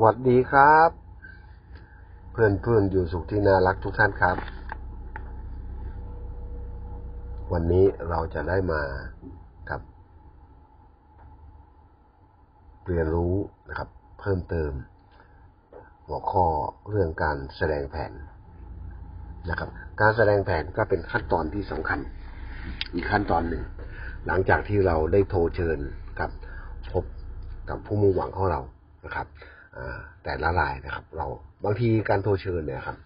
สวัสดีครับ เพื่อนเพื่อนอยู่สุขที่น่ารักทุกท่านครับ วันนี้เราจะได้มากับ เรียนรู้นะครับ เพิ่มเติม หัวข้อเรื่องการแสดงแผนนะครับ การแสดงแผนก็เป็นขั้นตอนที่สำคัญ อีกขั้นตอนหนึ่ง หลังจากที่เราได้โทรเชิญกับพบกับผู้มุ่งหวังของเรานะครับ แต่ละรายนะครับ เราบางทีการโทรเชิญเนี่ยครับ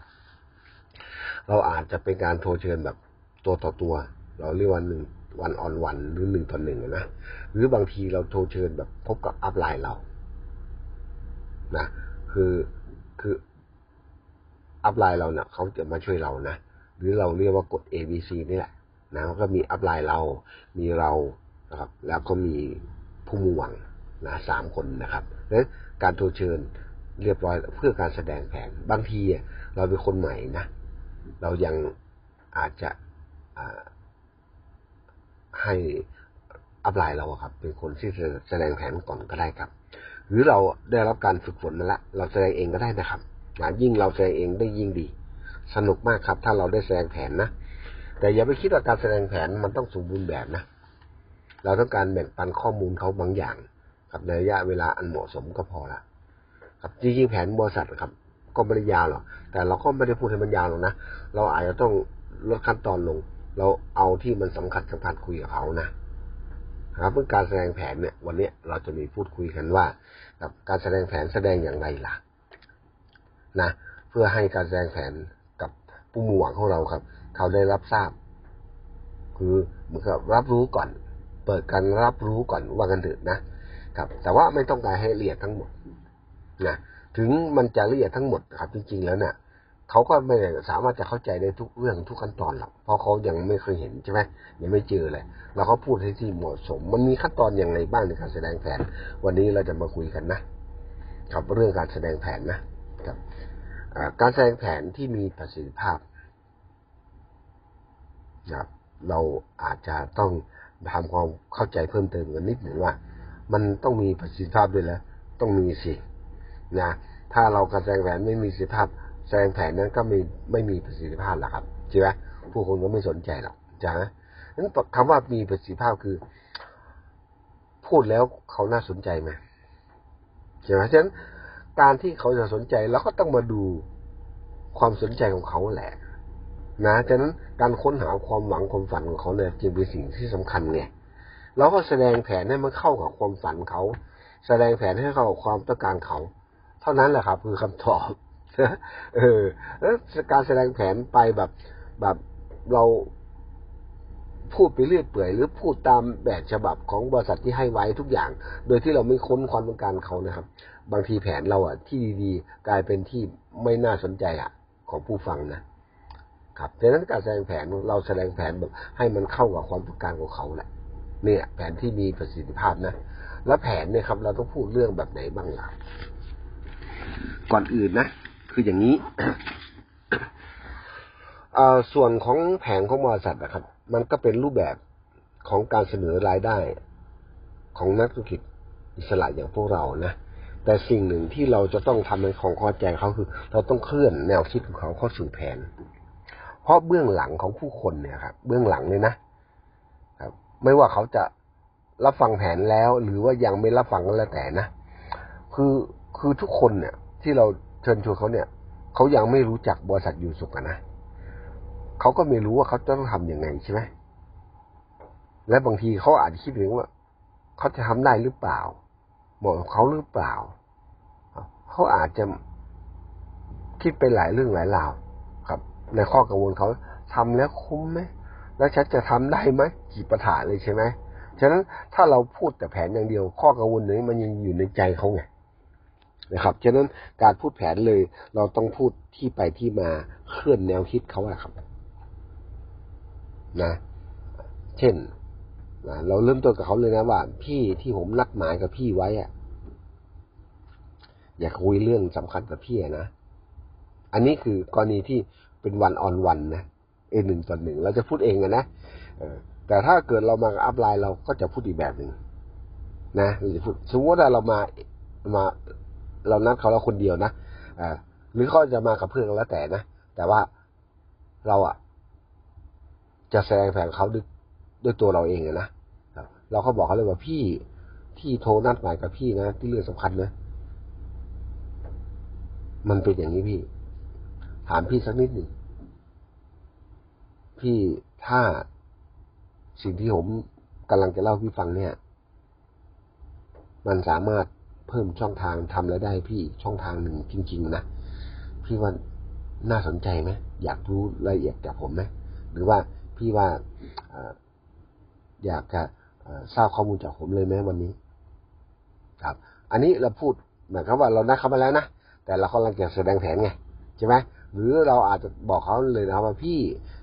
เราอาจจะเป็นการโทรเชิญแบบตัวต่อตัว เราเรียกว่าหนึ่งวันออนวันหรือหนึ่งต่อหนึ่งนะหรือบางทีเราโทรเชิญแบบพบกับอัพไลน์เรานะคือคืออัพไลน์เราเนี่ยเขาจะมาช่วยเรานะหรือเราเรียกว่ากด A B C นี่แหละนะก็มีอัพไลน์เรา มีเรานะครับ แล้วก็มีผู้มุ่งหวังนะสามคนนะครับนั้น การโทรเชิญเรียบร้อยเพื่อการแสดงแผนบางทีเราเป็นคนใหม่นะ เรายังอาจจะให้อัพไลน์เราครับ เป็นคนที่แสดงแผนก่อนก็ได้ครับ หรือเราได้รับการฝึกฝนมาแล้วเราแสดงเองก็ได้นะครับยิ่งเราแสดงเองได้ยิ่งดี สนุกมากครับ ถ้าเราได้แสดงแผนนะแต่อย่าไปคิดว่าการแสดงแผนมันต้องสมบูรณ์แบบนะ เราต้องการแบ่งปันข้อมูลเขาบางอย่าง ครับในระยะเวลาอันเหมาะสมก็พอละครับจริงๆแผนบริษัทครับ ก็ไม่ได้ยาวหรอกแต่เราก็ไม่ได้พูดให้มันยาวหรอกนะเราอาจจะต้องลดขั้นตอนลง เราเอาที่มันสำคัญสำคัญคุยกับเขานะครับเพื่อการแสดงแผนเนี่ย วันนี้เราจะมีพูดคุยกันว่ากับการแสดงแผนแสดงอย่างไรล่ะนะเพื่อให้การแสดงแผนกับผู้มุ่งหวังของเราครับ เขาได้รับทราบ คือเหมือนกับรับรู้ก่อน เปิดการรับรู้ก่อนว่ากันเถิดนะ ครับ แต่ว่าไม่ต้องการให้ละเอียดทั้งหมดนะถึงมันจะละเอียดทั้งหมดครับ จริง ๆ แล้วเนี่ยเขาก็ไม่สามารถจะเข้าใจได้ทุกเรื่องทุกขั้นตอนหรอกเพราะเขายังไม่เคยเห็นใช่ไหมยังไม่เจอเลยเราก็พูดให้ที่เหมาะสม มันมีขั้นตอนอย่างไรบ้างในการแสดงแผน วันนี้เราจะมาคุยกันนะครับเรื่องการแสดงแผนนะครับการแสดงแผนที่มีประสิทธิภาพนะครับเราอาจจะต้องทำความเข้าใจเพิ่มเติมกันนิดหนึ่งว่า มันต้องมีประสิทธิภาพด้วยแล้วต้องมีสินะถ้าเราการแสดงแผนไม่มีประสิทธิภาพ แสดงแผนนั้นก็ไม่ไม่มีประสิทธิภาพหรอกครับใช่ไหมผู้คนก็ไม่สนใจหรอกจ้ะนั้นคำว่ามีประสิทธิภาพคือ พูดแล้วเขาน่าสนใจไหมใช่ไหมฉะนั้นการที่เขาจะสนใจเราก็ต้องมาดูความสนใจของเขาแหละ นะฉะนั้นการค้นหาความหวังความฝันของเขาเนี่ยจึงเป็นสิ่งที่สำคัญไง เราก็แสดงแผนให้มันเข้ากับความฝันเขา แสดงแผนให้เข้ากับความต้องการเขา เท่านั้นแหละครับ คือคำตอบเออแล้วการแสดงแผนไปแบบแบบเราพูดไปเรื่อยเปื่อยหรือพูดตามแบบฉบับของบริษัทที่ให้ไว้ทุกอย่าง โดยที่เราไม่ค้นความต้องการเขานะครับ บางทีแผนเราอะ ที่ดีๆ กลายเป็นที่ไม่น่าสนใจอะ ของผู้ฟังนะครับดังนั้นการแสดงแผนเราแสดงแผนแบบให้มันเข้ากับความต้องการของเขาแหละ เนี่ย แผนที่มีประสิทธิภาพนะ แล้วแผนเนี่ยครับ เราต้องพูดเรื่องแบบไหนบ้างล่ะ ก่อนอื่นนะ คืออย่างนี้ส่วนของแผนของบริษัทนะครับ มันก็เป็นรูปแบบของการเสนอรายได้ของนักธุรกิจอิสระอย่างพวกเรานะแต่สิ่งหนึ่งที่เราจะต้องทำในของข้อใจเขาคือ เราต้องเคลื่อนแนวคิดของเขาเข้าสู่แผน เพราะเบื้องหลังของผู้คนเนี่ยครับ เบื้องหลังเนี่ยนะ ไม่ว่าเขาจะรับฟังแผนแล้ว หรือว่ายังไม่รับฟังก็แล้วแต่นะคือคือทุกคนเนี่ย ที่เราเชิญชวนเขาเนี่ยเขายังไม่รู้จักบริษัทอยู่สุขนะเขาก็ไม่รู้ว่าเขาจะต้องทำยังไงใช่ไหมและบางทีเขาอาจจะคิดถึงว่าเขาจะทำได้หรือเปล่าเหมาะกับเขาหรือเปล่าเขาอาจจะคิดไปหลายเรื่องหลายราวครับ ในข้อกังวลเขาทำแล้วคุ้มไหม แล้วฉันจะทำได้ไหมกี่ปัญหาเลยใช่ไหมฉะนั้นถ้าเราพูดแต่แผนอย่างเดียว ข้อกังวลนี้มันยังอยู่ในใจเขาไงนะครับฉะนั้นการพูดแผนเลย เราต้องพูดที่ไปที่มาเคลื่อนแนวคิดเขาอะครับ นะ เช่นนะเราเริ่มต้นกับเขาเลยนะว่า พี่ที่ผมนัดหมายกับพี่ไว้อะอยากคุยเรื่องสำคัญกับพี่นะอันนี้คือกรณีที่เป็นวันออนวันนะ เอหนึ่งต่อหนึ่งเราจะพูดเองนะแต่ถ้าเกิดเรามาอัพไลน์เราก็จะพูดอีกแบบหนึ่งนะเราจะพูดสมมติว่าเรามามา เรานัดเขาแล้วคนเดียวนะอ่าหรือเขาจะมากับเพื่อนแล้วแต่นะแต่ว่าเราอะจะแสดงแผนเขาด้วยด้วยตัวเราเองนะเราก็บอกเขาเลยว่าพี่ที่โทรนัดหมายกับพี่นะที่เรื่องสำคัญนะมันเป็นอย่างนี้พี่ ถามพี่สักนิดหนึ่ง พี่ถ้าสิ่งที่ผมกำลังจะเล่าพี่ฟังเนี่ย มันสามารถเพิ่มช่องทางทำรายได้พี่ช่องทางหนึ่งจริง ๆ นะพี่ว่าน่าสนใจไหมอยากรู้รายละเอียดจากผมไหมหรือว่าพี่ว่าอยากจะทราบข้อมูลจากผมเลยไหมวันนี้ ครับ อันนี้เราพูดหมายความว่าเรานัดเขามาแล้วนะแต่เรากำลังจะแสดงแผนไงใช่ไหมหรือเราอาจจะบอกเขาเลยนะครับว่าพี่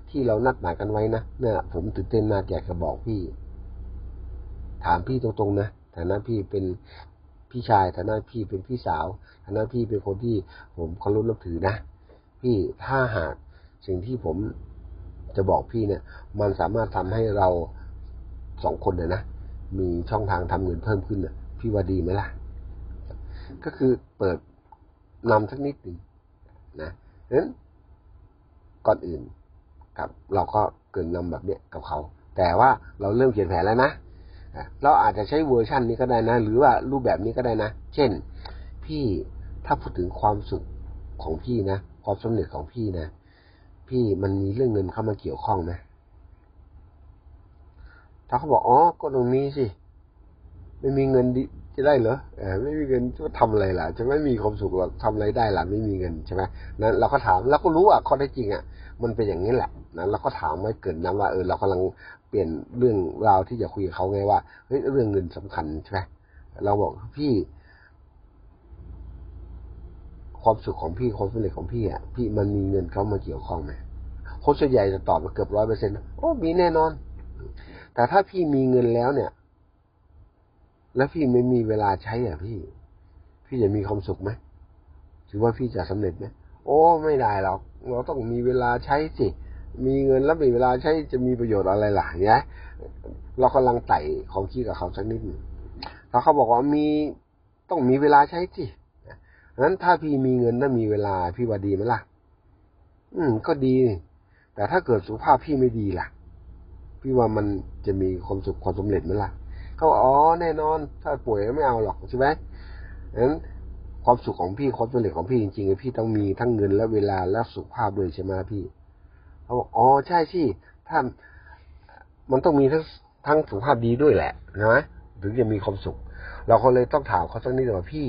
ที่เรานัดหมายกันไว้นะเนี่ยผมตื่นเต้นมากอยากจะบอกพี่ ถามพี่ตรงๆนะฐานะพี่เป็นพี่ชายฐานะพี่เป็นพี่สาวฐานะพี่เป็นคนที่ผมเคารพนับถือนะพี่ถ้าหากสิ่งที่ผมจะบอกพี่เนี่ย มันสามารถทำให้เราสองคนเนี่ยนะมีช่องทางทำเงินเพิ่มขึ้นเนี่ยพี่ว่าดีไหมล่ะ ก็คือเปิดนำสักนิดหนึ่งนะนั้นก่อนอื่น ครับ เราก็เกินนำแบบเนี้ยกับเขา แต่ว่าเราเริ่มเขียนแผนแล้วนะเราอาจจะใช้เวอร์ชันนี้ก็ได้นะ หรือว่ารูปแบบนี้ก็ได้นะ เช่น พี่ถ้าพูดถึงความสุขของพี่นะ ความสำเร็จของพี่นะ พี่มันมีเรื่องเงินเข้ามาเกี่ยวข้องนะ ถ้าเขาบอกอ๋อก็ตรงนี้สิ ไม่มีเงินดิจะได้เหรอเออไม่มีเงินจะทำอะไรล่ะ จะไม่มีความสุขหรอกทำอะไรได้ล่ะไม่มีเงินใช่ไหมนั้นเราก็ถามเราก็รู้อะข้อได้จริงอะมันเป็นอย่างนี้แหละนั้นเราก็ถามไว้เกินนะว่าเออเรากำลังเปลี่ยนเรื่องราวที่จะคุยกับเขาไงว่าเฮ้ยเรื่องเงินสำคัญใช่ไหมเราบอกพี่ ความสุขของพี่ความสำเร็จของพี่อะพี่มันมีเงินเข้ามาเกี่ยวข้องไหมคนส่วนใหญ่จะตอบมาเกือบร้อยเปอร์เซ็นต์โอ้มีแน่นอน แต่ถ้าพี่มีเงินแล้วเนี่ย แล้วพี่ไม่มีเวลาใช้อะพี่ พี่จะมีความสุขไหมถือว่าพี่จะสำเร็จไหมโอ้ไม่ได้หรอกเราต้องมีเวลาใช้สิ มีเงินแล้วมีเวลาใช้จะมีประโยชน์อะไรล่ะเนี่ยเรากำลังไต่ของคิดกับเขาสักนิดนึงถ้าเขาบอกว่ามีต้องมีเวลาใช้สินั้นถ้าพี่มีเงินและมีเวลาพี่ว่าดีไหมล่ะ อืม ก็ดี แต่ถ้าเกิดสุขภาพพี่ไม่ดีล่ะ พี่ว่ามันจะมีความสุขความสำเร็จไหมล่ะ เขาอ๋อแน่นอน ถ้าป่วยก็ไม่เอาหรอกใช่ไหมนั้นความสุขของพี่ความสำเร็จของพี่จริงๆพี่ต้องมีทั้งเงินและเวลาและสุขภาพด้วยใช่ไหมพี่เขาบอกอ๋อใช่สิถ้ามันต้องมีทั้งทั้งสุขภาพดีด้วยแหละนะถึงจะมีความสุข เราก็เลยต้องถามเขาสักนิดว่าพี่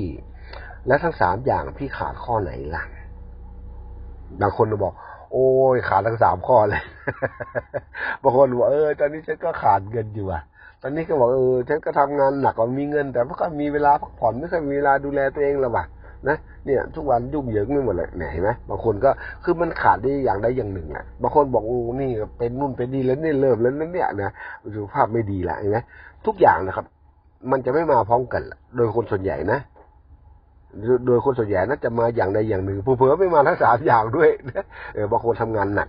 และทั้งสามอย่างพี่ขาดข้อไหนล่ะบางคนบอก โอ้ยขาดทั้งสามข้อเลย บางคนบอกเออ ตอนนี้ฉันก็ขาดเงินอยู่อะ ตอนนี้ก็บอกเออฉันก็ทำงานหนักกว่ามีเงิน แต่ไม่ค่อยมีเวลาพักผ่อนไม่ค่อยมีเวลาดูแลตัวเองหรอกว่ะนะเนี่ยทุกวันยุ่งเหยิงไม่หมดเลยเห็นไหมบางคนก็คือมันขาดได้อย่างใดอย่างหนึ่งอะบางคนบอกโอ้นี่เป็นนู่นเป็นนี่แล้วนี่เริ่มแล้วนั่นเนี่ยนะสุขภาพไม่ดีละเห็นไหมทุกอย่างนะครับ มันจะไม่มาพร้อมกันโดยคนส่วนใหญ่นะโดยคนส่วนใหญ่น่าจะมาอย่างใดอย่างหนึ่งเผื่อไม่มาทั้งสามอย่างด้วยเออบางคนทำงานหนัก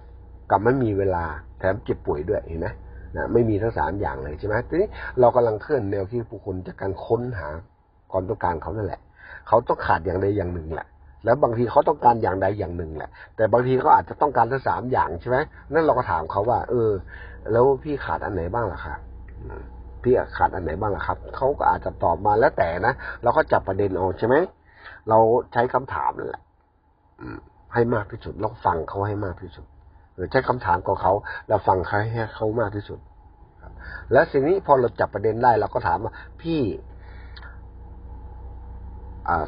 กับไม่มีเวลาแถมเจ็บป่วยด้วยเห็นไหม นะไม่มีทั้งสามอย่างเลยใช่ไหมทีนี้เรากำลังเคลื่อนแนวคิดผู้คนจากการค้นหาความต้องการเขานั่นแหละ เขาต้องขาดอย่างใดอย่างหนึ่งแหละ แล้วบางทีเขาต้องการอย่างใดอย่างหนึ่งแหละ แต่บางทีเขาอาจจะต้องการทั้งสามอย่างใช่ไหมนั่นเราก็ถามเขาว่า เออ แล้วพี่ขาดอันไหนบ้างล่ะครับพี่ขาดอันไหนบ้างล่ะครับ เขาก็อาจจะตอบมาแล้วแต่นะเราก็จับประเด็นออกใช่ไหมเราใช้คำถามนั่นแหละให้มากที่สุดเราฟังเขาให้มากที่สุด หรือใช้คำถามของเขา เราฟังเขาให้เขามากที่สุดแล้วสิ่งนี้พอเราจับประเด็นได้เราก็ถามว่าพี่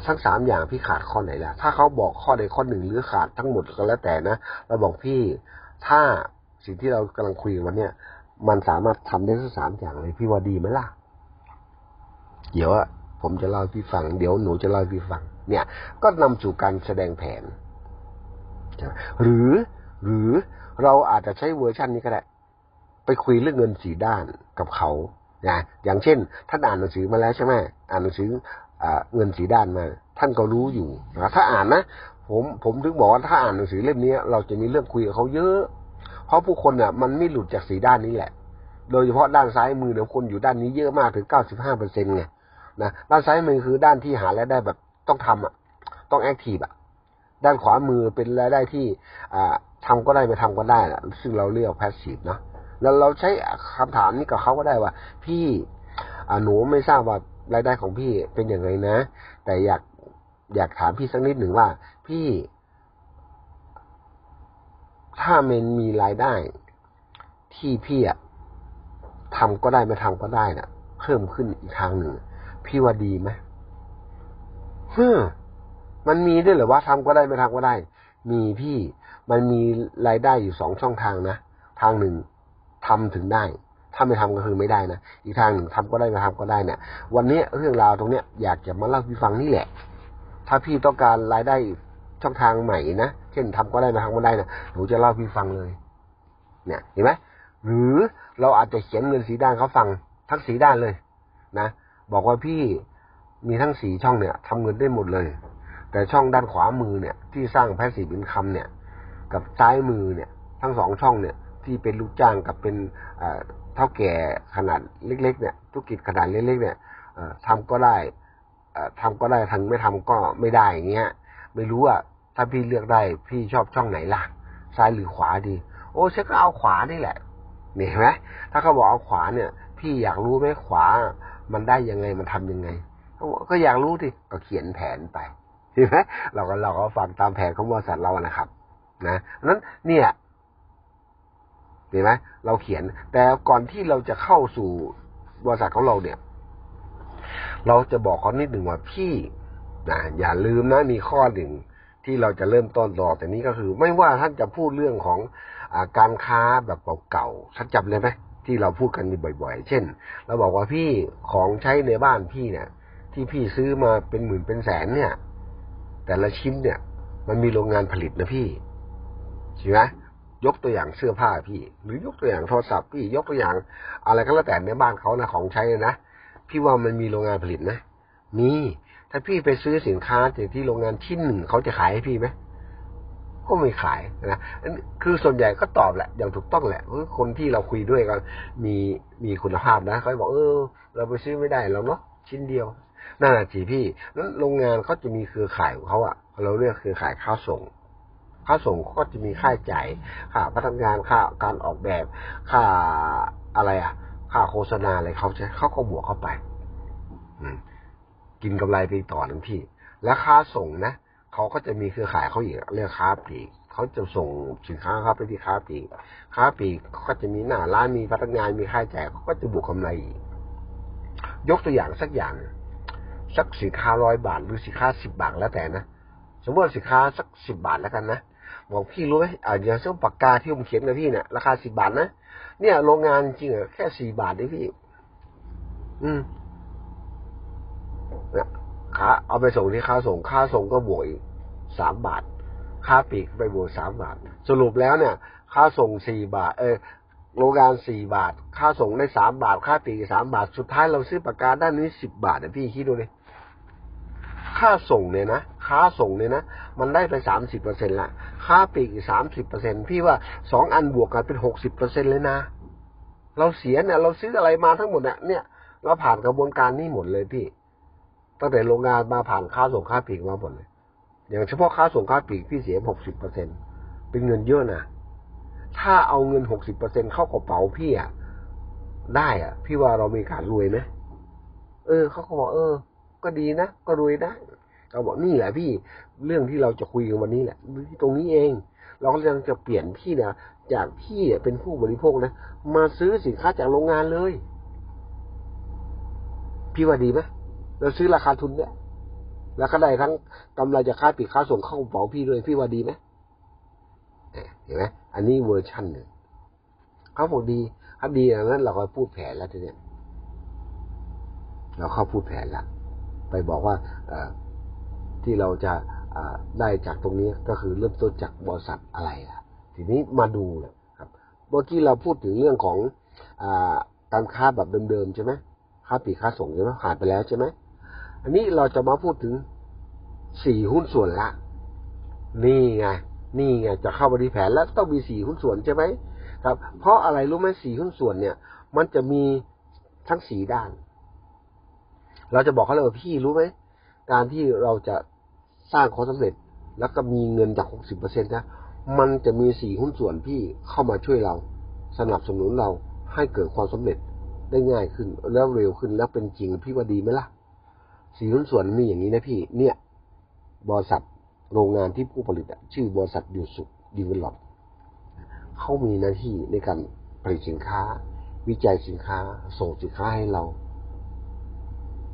ทั้งสามอย่างพี่ขาดข้อไหนล่ะ ถ้าเขาบอกข้อใดข้อหนึ่งหรือขาดทั้งหมดก็แล้วแต่นะเราบอกพี่ถ้าสิ่งที่เรากำลังคุยกันวันเนี้ยมันสามารถทำได้ทั้งสามอย่างเลยพี่ว่าดีไหมล่ะ เดี๋ยวผมจะเล่าพี่ฟัง เดี๋ยวหนูจะเล่าพี่ฟัง เนี่ย ก็นำสู่การแสดงแผนหรือ หรือเราอาจจะใช้เวอร์ชันนี้ก็ได้ ไปคุยเรื่องเงินสีด้านกับเขานะอย่างเช่น ท่านอ่านหนังสือมาแล้วใช่ไหมอ่านหนังสือเงินสีด้านมา ท่านก็รู้อยู่นะถ้าอ่านนะผมผมถึงบอกว่าถ้าอ่านหนังสือเล่มนี้เราจะมีเรื่องคุยกับเขาเยอะ เพราะผู้คนอะ มันไม่หลุดจากสีด้านนี้แหละ โดยเฉพาะด้านซ้ายมือเนี่ยคนอยู่ด้านนี้เยอะมากถึงเก้าสิบห้าเปอร์เซ็นต์ไงนะด้านซ้ายมือคือด้านที่หาและได้แบบต้องทำอะ ต้องแอคทีฟอะ ด้านขวามือเป็นรายได้ที่อ่า ทำก็ได้ไม่ทำก็ได้นะซึ่งเราเรียกแพสซีฟเนะแล้วเราใช้คำถามนี้กับเขาก็ได้ว่า พี่หนูไม่ทราบว่ารายได้ของพี่เป็นอย่างไรนะ แต่อยากอยากถามพี่สักนิดหนึ่งว่า พี่ ถ้ามันมีรายได้ ที่พี่อะทำก็ได้ไม่ทำก็ได้นะ่ะ เพิ่มขึ้นอีกทางหนึ่งพี่ว่าดีไหมเฮ้อมันมีด้วยเหรอว่าทำก็ได้ไม่ทำก็ได้ มีพี่ มันมีรายได้อยู่สองช่องทางนะ ทางหนึ่งทำถึงได้ ถ้าไม่ทำก็คือไม่ได้นะ อีกทางหนึ่งทำก็ได้ไม่ทำก็ได้เนี่ย วันนี้เรื่องราวตรงเนี้ยอยากจะมาเล่าพี่ฟังนี่แหละ ถ้าพี่ต้องการรายได้ช่องทางใหม่นะ เช่นทำก็ได้ไม่ทำก็ได้นะหนูจะเล่าพี่ฟังเลย เนี่ย เห็นไหมหรือเราอาจจะเขียนเงินสีด้านเขาฟังทั้งสีด้านเลย นะ บอกว่าพี่มีทั้งสีช่องเนี่ยทำเงินได้หมดเลย แต่ช่องด้านขวามือเนี่ย ที่สร้างแพสซีฟอินคัมเนี่ย กับซ้ายมือเนี่ย ทั้งสองช่องเนี่ย ที่เป็นลูกจ้างกับเป็นเท่าแก่ขนาดเล็ก ๆ เนี่ยธุรกิจขนาดเล็กๆเนี่ยทำก็ได้ทำก็ได้ทำไม่ทำก็ไม่ได้อย่างเงี้ยไม่รู้ว่าถ้าพี่เลือกได้พี่ชอบช่องไหนล่ะ ซ้ายหรือขวาดี โอ้ฉันก็เอาขวานี่แหละเห็นไหมถ้าเขาบอกเอาขวาเนี่ย พี่อยากรู้ไหมขวา มันได้ยังไงมันทํำยังไงก็อยากรู้ทีก็เขียนแผนไปเห็นไหมเราก็เราก็ฟังตามแผนของบริษัทเรานะครับ นะนั้นเนี่ยเห็นไหมเราเขียน แต่ก่อนที่เราจะเข้าสู่บริษัทของเราเนี่ย เราจะบอกเขานิดหนึ่งว่าพี่นะอย่าลืมนะมีข้อหนึ่งที่เราจะเริ่มต้นต่อแต่นี้ก็คือ ไม่ว่าท่านจะพูดเรื่องของอการค้าแบบเก่าๆท่านจำเลยไหมที่เราพูดกันบ่อยๆ เช่น เราบอกว่าพี่ของใช้ในบ้านพี่เนี่ย ที่พี่ซื้อมาเป็นหมื่นเป็นแสนเนี่ย แต่ละชิ้นเนี่ย มันมีโรงงานผลิตนะพี่ ใช่ไหมยกตัวอย่างเสื้อผ้าพี่ หรือยกตัวอย่างโทรศัพท์พี่ยกตัวอย่าง อะไรก็แล้วแต่ในบ้านเขานะของใช้นะพี่ว่ามันมีโรงงานผลิตนะมีถ้าพี่ไปซื้อสินค้าจากที่โรงงานชิ้นหนึ่งเขาจะขายให้พี่ไหมก็ไม่ขายนะคือส่วนใหญ่ก็ตอบแหละ อย่างถูกต้องแหละคนที่เราคุยด้วยก็มีมีคุณภาพนะเขาบอกเออ เราไปซื้อไม่ได้เราเนาะชิ้นเดียวนั่นแหละจีพี่นั้นโรงงานเขาจะมีเครือข่ายของเขาอะเราเรียกเครือข่ายค้าวส่ง ค่าส่งก็จะมีค่าใจ่ายค่าพนักงานค่าการออกแบบค่าอะไรอะ ค่าโฆษณาอะไรเขาใช้เขาก็บวกเข้าไปกินกำไรไปต่อหนึ่งที่แล้วค่าส่งนะเขาก็จะมีเครือข่ายเขาอีกเรียกค้าปลีกเขาจะส่งสินค้าครับไปที่ค้าปลีกค้าปลีกก็จะมีหน้าร้านมีพนักงานมีค่าใช้จ่ายเขาก็จะบวกกาไรอีกยกตัวอย่างสักอย่างสักสินค้าร้อยบาทหรือสินค้าสิบบาทแล้วแต่นะสมมติสินค้าสักสิบบาทแล้วกันนะ บอกพี่รู้ไหมอ่าอย่างเช่นปากกาที่ผมเขียนกับพี่เนี่ยราคาสิบบาทนะเนี่ยโรงงานจริงอะแค่สี่บาทได้พี่ อืมเนี่ยค่าเอาไปส่งที่ค่าส่งค่าส่งก็บวกอีกสามบาท ค่าปีกไปบวกสามบาท สรุปแล้วเนี่ย ค่าส่งสี่บาท เออโรงงานสี่บาท ค่าส่งได้สามบาท ค่าปีกสามบาท สุดท้ายเราซื้อปากกาด้านนี้สิบบาทเนี่ยพี่คิดดูเลย ค่าส่งเนี่ยนะ ค่าส่งเนี่ยนะ มันได้ไปสามสิบเปอร์เซ็นต์ละค่าปีกอีกสามสิบเปอร์เซ็นพี่ว่าสองอันบวกกันเป็นหกสิบเปอร์เซ็นเลยนะ เราเสียเนี่ย เราซื้ออะไรมาทั้งหมดเนี่ยเนี่ย เราผ่านกระบวนการนี้หมดเลยพี่ ตั้งแต่โรงงานมาผ่านค่าส่งค่าปีกมาหมดเลย อย่างเฉพาะค่าส่งค่าปีกพี่เสียหกสิบเปอร์เซ็นเป็นเงินเยอะนะถ้าเอาเงินหกสิบเปอร์เซ็นเข้ากระเป๋าพี่อะได้อะพี่ว่าเรามีการรวยไหมเออเขาก็บอกเออ ก็ดีนะ ก็รวยได้ เราบอกนี่แหละพี่เรื่องที่เราจะคุยกันวันนี้แหละตรงนี้เอง เรากำลังจะเปลี่ยนพี่เนี่ยจากพี่เป็นผู้บริโภคนะมาซื้อสินค้าจากโรงงานเลย พี่ว่าดีไหมเราซื้อราคาทุนเนี่ยแล้วก็ได้ทั้งกำไรจากค่าปีกค่าส่งเข้ากระเป๋าพี่ด้วยพี่ว่าดีไหมเห็นไหมอันนี้เวอร์ชันหนึ่งเขาบอกดีถ้าดีอย่างนั้นเราก็พูดแผนแล้วทีเนี้ยเราเข้าพูดแผนแล้วไปบอกว่า ที่เราจะได้จากตรงนี้ก็คือเริ่มต้นจากบริษัทอะไรล่ะ ทีนี้มาดูเลยครับ เมื่อกี้เราพูดถึงเรื่องของอการค้าแบบเดิมๆใช่ไหมค่าปีค่าส่งใช่ไหมผ่านไปแล้วใช่ไหมอันนี้เราจะมาพูดถึงสี่หุ้นส่วนละ นี่ไงนี่ไงจะเข้าบริแผนแล้วต้องมีสี่หุ้นส่วนใช่ไหมครับ เพราะอะไรรู้ไหมสี่หุ้นส่วนเนี่ย มันจะมีทั้งสีด้าน เราจะบอกเขาเลยว่าพี่รู้ไหมการที่เราจะ สร้างความสำเร็จ แล้วก็มีเงินจาก60เปอร์เซ็นต์นะ มันจะมีสี่หุ้นส่วนพี่เข้ามาช่วยเรา สนับสนุนเราให้เกิดความสำเร็จได้ง่ายขึ้นแล้วเร็วขึ้นแล้วเป็นจริงพี่ว่าดีไหมล่ะ สี่หุ้นส่วนมีอย่างนี้นะพี่ เนี่ยบริษัทโรงงานที่ผู้ผลิตชื่อบริษัทยูสุดีเวลลอปเขามีหน้าที่ในการผลิตสินค้า วิจัยสินค้า ส่งสินค้าให้เรา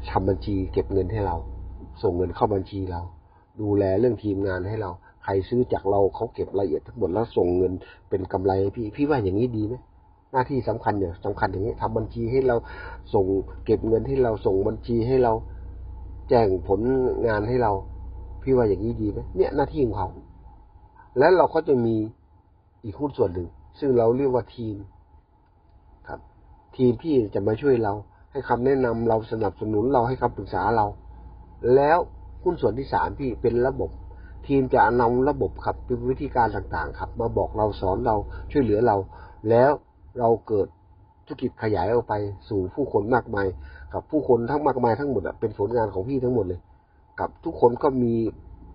ทำบัญชีเก็บเงินให้เรา ส่งเงินเข้าบัญชีเรา ดูแลเรื่องทีมงานให้เรา ใครซื้อจากเราเขาเก็บรายละเอียดทั้งหมดแล้วส่งเงินเป็นกำไรให้พี่พี่ว่าอย่างนี้ดีไหมหน้าที่สำคัญเนี่ยสำคัญอย่างนี้ทำบัญชีให้เราส่งเก็บเงินให้เราส่งบัญชีให้เราแจ้งผลงานให้เรา พี่ว่าอย่างนี้ดีไหมเนี่ยหน้าที่ของเขา แล้วเราก็จะมีอีกหุ้นส่วนหนึ่ง ซึ่งเราเรียกว่าทีม ครับ ทีมพี่จะมาช่วยเรา ให้คำแนะนำเราสนับสนุนเราให้คำปรึกษาเรา แล้ว หุ้นส่วนที่สามพี่เป็นระบบ ทีมจะนำระบบครับเป็นวิธีการต่างๆ ครับ มาบอกเราสอนเราช่วยเหลือเรา แล้วเราเกิดธุรกิจขยายออกไปสู่ผู้คนมากมาย กับผู้คนทั้งมากมายทั้งหมดเป็นผลงานของพี่ทั้งหมดเลย กับทุกคนก็มี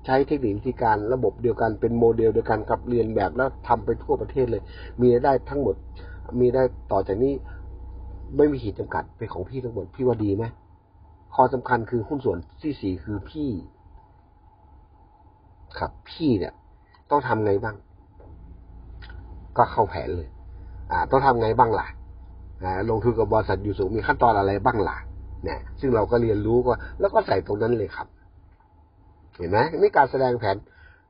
ใช้เทคนิควิธีการระบบเดียวกันเป็นโมเดลเดียวกันกับเรียนแบบแล้วทำไปทั่วประเทศเลย มีรายได้ทั้งหมด มีได้ต่อจากนี้ไม่มีขีดจำกัดเป็นของพี่ทั้งหมดพี่ว่าดีไหม ข้อสำคัญคือหุ้นส่วนที่สี่คือพี่ ครับพี่เนี่ย ต้องทำไงบ้าง ก็เข้าแผนเลย อ่า ต้องทำไงบ้างล่ะอ่าลงทุนกับบริษัทอยู่สูงมีขั้นตอนอะไรบ้างล่ะเนี่ยซึ่งเราก็เรียนรู้ก็แล้วก็ใส่ตรงนั้นเลยครับ เห็นไหมนี่การแสดงแผน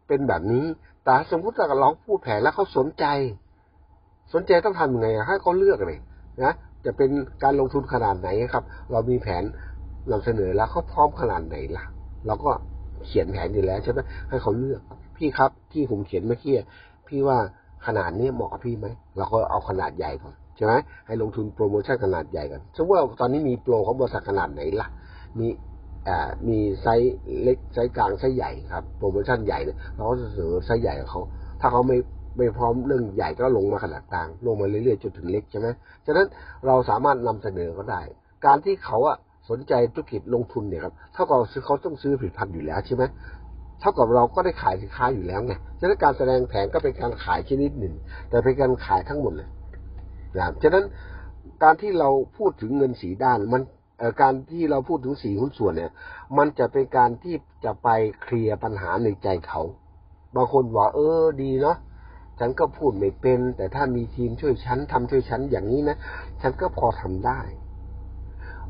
เป็นแบบนี้ แต่สมมติถ้าเราพูดแผนแล้วเขาสนใจ สนใจต้องทำยังไงให้เขาเลือกเลยนะจะเป็นการลงทุนขนาดไหนครับ เรามีแผน นำเสนอแล้วเขาพร้อมขนาดไหนล่ะเราก็เขียนแผนอยู่แล้วใช่ไหมให้เขาเลือก พี่ครับที่ผมเขียนเมื่อกี้พี่ว่าขนาดนี้เหมาะกับพี่ไหมเราก็เอาขนาดใหญ่ก่อนใช่ไหมให้ลงทุนโปรโมชั่นขนาดใหญ่กันสมมติว่าตอนนี้มีโปรของบริษัทขนาดไหนล่ะ มีอ่ามีไซส์เล็กไซส์กลางไซส์ใหญ่ครับโปรโมชั่นใหญ่เนี่ยเราก็จะเสนอไซส์ใหญ่กับเขาถ้าเขาไม่ไม่พร้อมเรื่องใหญ่ก็ลงมาขนาดกลางลงมาเรื่อยๆจนถึงเล็กใช่ไหมฉะนั้นเราสามารถนำเสนอเขาได้ การที่เขาอะ สนใจธุรกิจลงทุนเนี่ยครับเท่ากับซื้อเขาต้องซื้อผลิตภัณฑ์อยู่แล้วใช่ไหมเท่ากับเราก็ได้ขายสินค้าอยู่แล้วไงฉะนั้นการแสดงแผนก็เป็นการขายชนิดหนึ่ง แต่เป็นการขายทั้งหมดเลยนะครับฉะนั้นการที่เราพูดถึงเงินสีด้านมันการที่เราพูดถึงสีหุ้นส่วนเนี่ย มันจะเป็นการที่จะไปเคลียร์ปัญหาในใจเขา บางคนบอกเออดีเนาะฉันก็พูดไม่เป็น แต่ถ้ามีทีมช่วยฉันทำช่วยฉันอย่างนี้นะ ฉันก็พอทำได้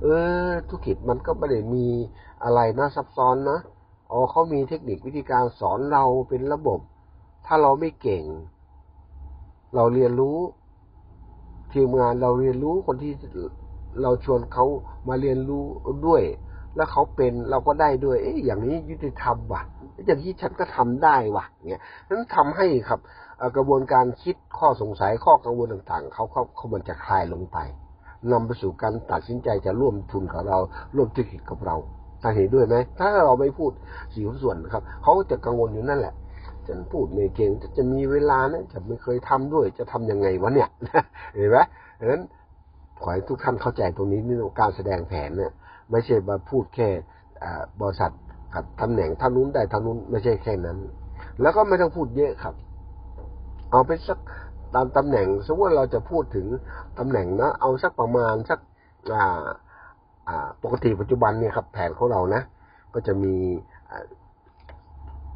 เออ ธุรกิจมันก็ไม่ได้มีอะไรนะซับซ้อนนะอ๋อเขามีเทคนิควิธีการสอนเราเป็นระบบ ถ้าเราไม่เก่ง เราเรียนรู้ ทีมงานเราเรียนรู้คนที่เราชวนเขามาเรียนรู้ด้วย แล้วเขาเป็นเราก็ได้ด้วย เอ๊ะอย่างนี้ยุติธรรมว่ะอย่างที่ฉันก็ทำได้ว่ะเนี่ยนั้นทำให้ครับกระบวนการคิดข้อสงสัยข้อกังวลต่างๆเขาเขาเขามันจะคลายลงไป นำไปสู่การตัดสินใจจะร่วมทุนกับเรา ร่วมธุรกิจกับเราถ้าเห็นด้วยไหม ถ้าเราไม่พูดสี่หุ้นส่วนนะครับ เขาจะกังวลอยู่นั่นแหละฉันพูดไม่เก่งจะมีเวลานะจะไม่เคยทำด้วย จะทํำยังไงวะเนี่ยเห็นไหมดังนั้นขอให้ทุกท่านเข้าใจตรงนี้นี่การแสดงแผนเนี่ย ไม่ใช่มาพูดแค่บริษัทกับตำแหน่งท่านนู้นได้ท่านนู้นไม่ใช่แค่นั้น แล้วก็ไม่ต้องพูดเยอะครับ เอาไปสัก ตามตำแหน่งสมมติว่าเราจะพูดถึงตำแหน่งนะเอาสักประมาณสักอ่าปกติปัจจุบันเนี่ยครับแผนของเรานะ ก็จะมี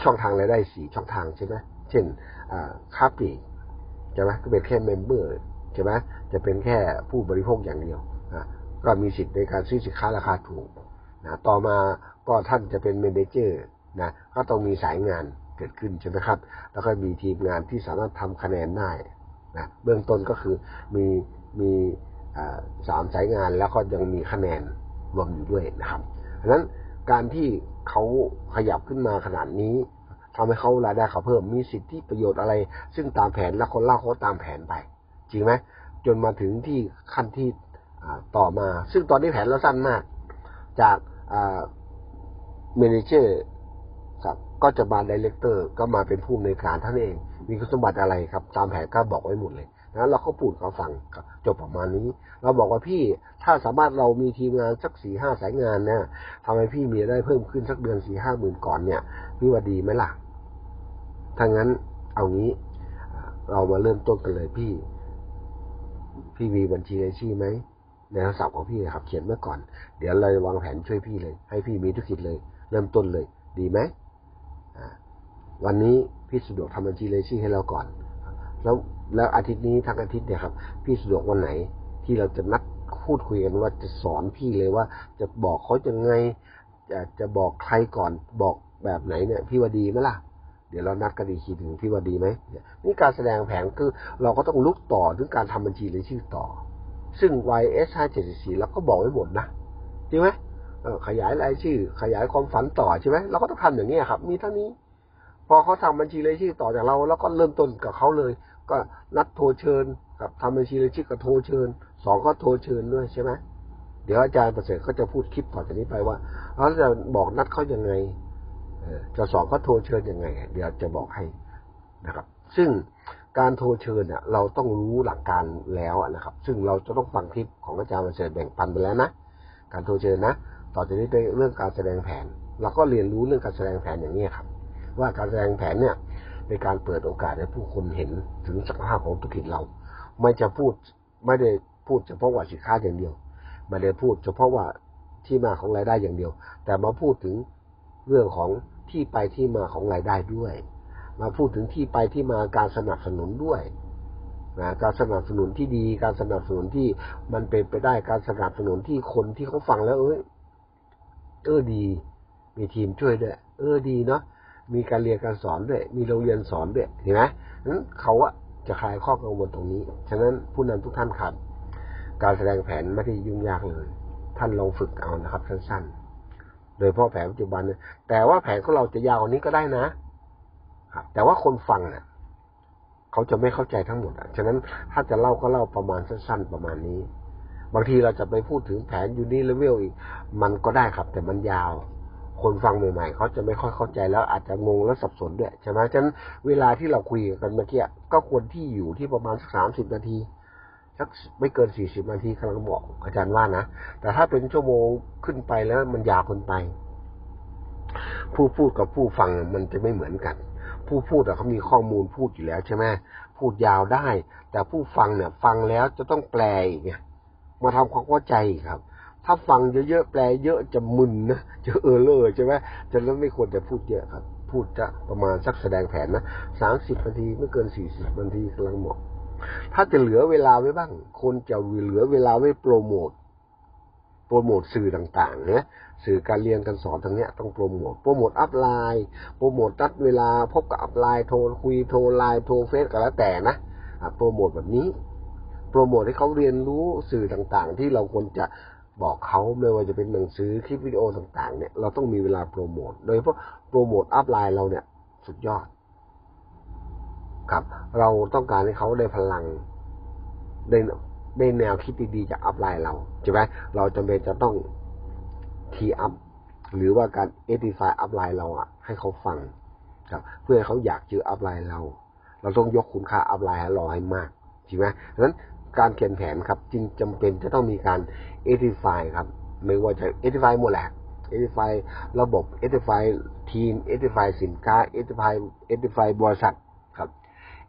ช่องทางรายได้สี่ช่องทางใช่ไหมเช่นค้าปลีกใช่ไหมก็เป็นแค่เมมเบอร์ใช่ไหมจะเป็นแค่ผู้บริโภคอย่างเดียวก็มีสิทธิ์ในการซื้อสินค้าราคาถูกนะต่อมาก็ท่านจะเป็นเมนเจอร์นะก็ต้องมีสายงานเกิดขึ้นใช่ไหมครับ แล้วก็มีทีมงานที่สามารถทำคะแนนได้ นะเบื้องต้นก็คือมีมีสามสายงานแล้วก็ยังมีคะแนนรวมอยู่ด้วยนะครับดังนั้นการที่เขาขยับขึ้นมาขนาดนี้ทำให้เขารายได้เขาเพิ่มมีสิทธิประโยชน์อะไร ซึ่งตามแผนแล้วคนเล่าเขาตามแผนไป จริงไหมจนมาถึงที่ขั้นที่ต่อมา ซึ่งตอนนี้แผนเราสั้นมาก จากเมนเจอร์ครับก็จะมาดีเลกเตอร์ก็มาเป็นผู้อำนวยการท่านเอง มีคุณสมบัติอะไรครับ ตามแผนก็บอกไว้หมดเลยนะเราก็พูดเขาฟังจบประมาณนี้ เราบอกว่าพี่ถ้าสามารถเรามีทีมงานสักสี่ห้าสายงานเนี่ยทำให้พี่มีได้เพิ่มขึ้นสักเดือนสี่ห้าหมื่นก่อนเนี่ยพี่ว่าดีไหมล่ะถ้างั้นเอางี้เรามาเริ่มต้นกันเลยพี่ พี่มีบัญชีรายชื่อไหมในโทรศัพท์ของพี่ครับ เขียนไว้ก่อน เดี๋ยวเราวางแผนช่วยพี่เลย ให้พี่มีธุรกิจเลย เริ่มต้นเลย ดีไหม วันนี้พี่สะดวกทำบัญชีรายชื่อให้เราก่อน แล้วแล้วอาทิตย์นี้ทั้งอาทิตย์เนี่ยครับ พี่สะดวกวันไหนที่เราจะนัดพูดคุยกันว่าจะสอนพี่เลยว่า จะบอกเขายังไงจะจะบอกใครก่อนบอกแบบไหนเนี่ย พี่ว่าดีไหมล่ะ เดี๋ยวเรานัดกันอีกทีหนึ่งพี่ว่าดีไหมนี่การแสดงแผนคือเราก็ต้องลุกต่อถึงการทำบัญชีรายชื่อต่อ ซึ่ง YS 574เราก็บอกไว้หมดนะจริงไหมขยายรายชื่อ ขยายความฝันต่อใช่ไหมเราก็ต้องทำอย่างนี้ครับ มีเท่านี้ พอเขาทำบัญชีรายชื่อต่อจากเรา แล้วก็เริ่มต้นกับเขาเลย ก็นัดโทรเชิญ กับทำบัญชีรายชื่อกับโทรเชิญสองก็โทรเชิญด้วยใช่ไหมเดี๋ยวอาจารย์ประเสริฐเขาจะพูดคลิปต่อจากนี้ไปว่าเขาจะบอกนัดเขายังไงจะสอนเขาโทรเชิญยังไง เดี๋ยวจะบอกให้นะครับ ซึ่งการโทรเชิญเนี่ยเราต้องรู้หลักการแล้วนะครับ ซึ่งเราจะต้องฟังคลิปของอาจารย์ประเสริฐแบ่งปันไปแล้วนะการโทรเชิญนะ ต่อจากนี้เป็นเรื่องการแสดงแผน เราก็เรียนรู้เรื่องการแสดงแผนอย่างนี้ครับ ว่าการแสดงแผนเนี่ยเป็นการเปิดโอกาสให้ผู้คนเห็นถึงศักยภาพของธุรกิจเรา ไม่จะพูดไม่ได้พูดเฉพาะว่าสินค้าอย่างเดียว ไม่ได้พูดเฉพาะว่าที่มาของรายได้อย่างเดียว แต่มาพูดถึงเรื่องของที่ไปที่มาของรายได้ด้วย มาพูดถึงที่ไปที่มาการสนับสนุนด้วยนะการสนับสนุนที่ดี การสนับสนุนที่มันเป็นไปได้การสนับสนุนที่คนที่เขาฟังแล้ว เอ้ยเออดี มีทีมช่วยด้วย เออดีเนาะ มีการเรียนการสอนด้วย มีโรงเรียนสอนด้วยเห็นไหมนั้นเขาอะจะคลายข้อกังวลตรงนี้ ฉะนั้นผู้นำทุกท่านครับ การแสดงแผนไม่ได้ยุ่งยากเลย ท่านลองฝึกเอานะครับสั้นๆ โดยเพราะแผนปัจจุบัน แต่ว่าแผนของเราจะยาวกว่านี้ก็ได้นะครับ แต่ว่าคนฟังเนี่ยเขาจะไม่เข้าใจทั้งหมดอะ ฉะนั้นถ้าจะเล่าก็เล่าประมาณสั้น ๆ ประมาณนี้ บางทีเราจะไปพูดถึงแผนยูนิเลเวลอีก มันก็ได้ครับ แต่มันยาว คนฟังใหม่ๆเขาจะไม่ค่อยเข้าใจแล้วอาจจะงงและสับสนด้วยใช่ไหมฉะนั้นเวลาที่เราคุยกันเมื่อกี้ก็ควรที่อยู่ที่ประมาณสักสามสิบนาทีสักไม่เกินสี่สิบนาทีกำลังบอกอาจารย์ว่านะแต่ถ้าเป็นชั่วโมงขึ้นไปแล้วมันยาวเกินไป ผู้พูดกับผู้ฟังมันจะไม่เหมือนกัน ผู้พูดเขามีข้อมูลพูดอยู่แล้วใช่ไหมพูดยาวได้ แต่ผู้ฟังเนี่ย ฟังแล้วจะต้องแปลอีกมาทำความเข้าใจครับ ถ้าฟังเยอะๆแปลเยอะจะมึนนะจะเออเลอใช่ไหมจะแล้วไม่ควรจะพูดเยอะครับ พูดจะประมาณสักแสดงแผนนะสามสิบนาทีไม่เกินสี่สิบนาทีกำลังเหมาะถ้าจะเหลือเวลาไว้บ้าง คนจะเหลือเวลาไว้โปรโมทโปรโมทสื่อต่างๆเนี่ยสื่อการเรียนการสอนทางเนี้ยต้องโปรโมทโปรโมทอัพไลน์โปรโมทนัดเวลาพบกับอัพไลน์โทรคุยโทรไลน์โทรเฟซก็แล้วแต่นะโปรโมทแบบนี้ โปรโมทให้เขาเรียนรู้สื่อต่างๆ ที่เราควรจะ บอกเขาไม่ว่าจะเป็นหนังสือคลิปวิดีโอต่างๆ เนี่ยเราต้องมีเวลาโปรโมทโดยเฉพาะโปรโมทอัพไลน์เราเนี่ย สุดยอด ครับ เราต้องการให้เขาได้พลังได้ได้แนวคิดดีๆจากอัพไลน์เราใช่ไหมเราจำเป็นจะต้องทีอัพหรือว่าการเอติฟายอัพไลน์เราอะ ให้เขาฟังครับ เพื่อให้เขาอยากเจออัพไลน์เรา เราต้องยกคุณค่าอัพไลน์เราให้มากใช่ไหมดังนั้น การเขียนแผนครับ จึงจำเป็นจะต้องมีการเอติฟายครับ ไม่ว่าจะเอติฟายหมดแหละเอติฟายระบบเอติฟายทีมเอติฟายสินค้าเอติฟายเอติฟายบริษัทครับ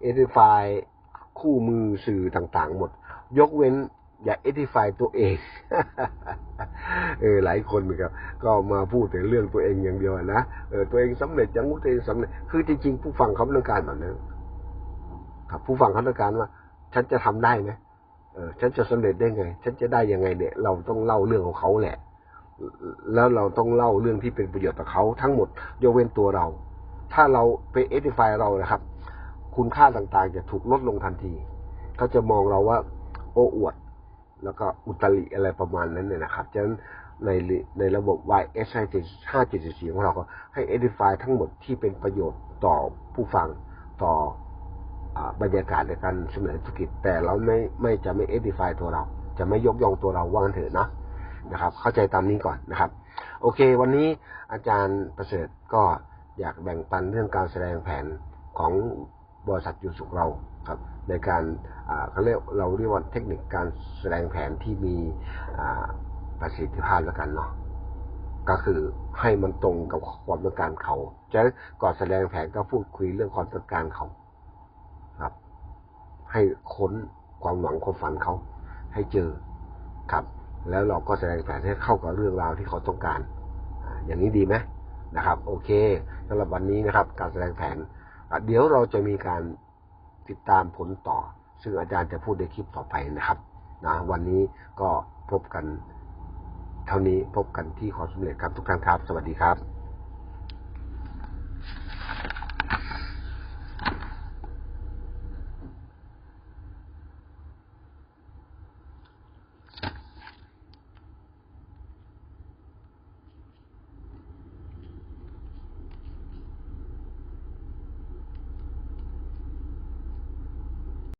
เอติฟายคู่มือสื่อต่างๆ หมด ยกเว้นอย่าเอติฟายตัวเอง เออหลายคนครับก็มาพูดแต่เรื่องตัวเองอย่างเดียวนะเออตัวเองสำเร็จยังตัวเองสำเร็จคือจริงๆผู้ฟังเขาต้องการแบบนั้นครับ ผู้ฟังเขาต้องการว่าฉันจะทำได้ไหม เออฉันจะสำเร็จได้ไง ฉันจะได้ยังไงเนี่ย เราต้องเล่าเรื่องของเขาแหละ แล้วเราต้องเล่าเรื่องที่เป็นประโยชน์ต่อเขาทั้งหมดยกเว้นตัวเรา ถ้าเราไปเอติฟายเรานะครับ คุณค่าต่างๆ จะถูกลดลงทันที เขาจะมองเราว่า โอ้อวด แล้วก็อุตริอะไรประมาณนั้นเนี่ยนะครับฉะนั้นในในระบบ YS 574ของเราก็ให้ edify ทั้งหมดที่เป็นประโยชน์ต่อผู้ฟังต่อ บรรยากาศในการเสนอธุรกิจ แต่เราไม่ไม่จะไม่ edify ตัวเรา จะไม่ยกย่องตัวเราว่างเถอะนะนะครับ เข้าใจตามนี้ก่อนนะครับ โอเค วันนี้อาจารย์ประเสริฐก็อยากแบ่งปันเรื่องการแสดงแผนของบริษัทยูสุขเราครับ ในการเขาเรียกเราเรียกว่าเทคนิคการแสดงแผนที่มีประสิทธิภาพแล้วกันเนาะก็คือให้มันตรงกับความต้องการเขาฉะนั้นก่อนแสดงแผนก็พูดคุยเรื่องความต้องการเขา ให้ค้นความหวังความฝันเขาให้เจอครับ แล้วเราก็แสดงแผนให้เข้ากับเรื่องราวที่เขาต้องการ อย่างนี้ดีไหมนะครับ โอเคสำหรับวันนี้นะครับ การแสดงแผน เดี๋ยวเราจะมีการติดตามผลต่อ ซึ่งอาจารย์จะพูดในคลิปต่อไปนะครับนะวันนี้ก็พบกัน เท่านี้พบกันที่ความสำเร็จครับทุกท่านครับ สวัสดีครับ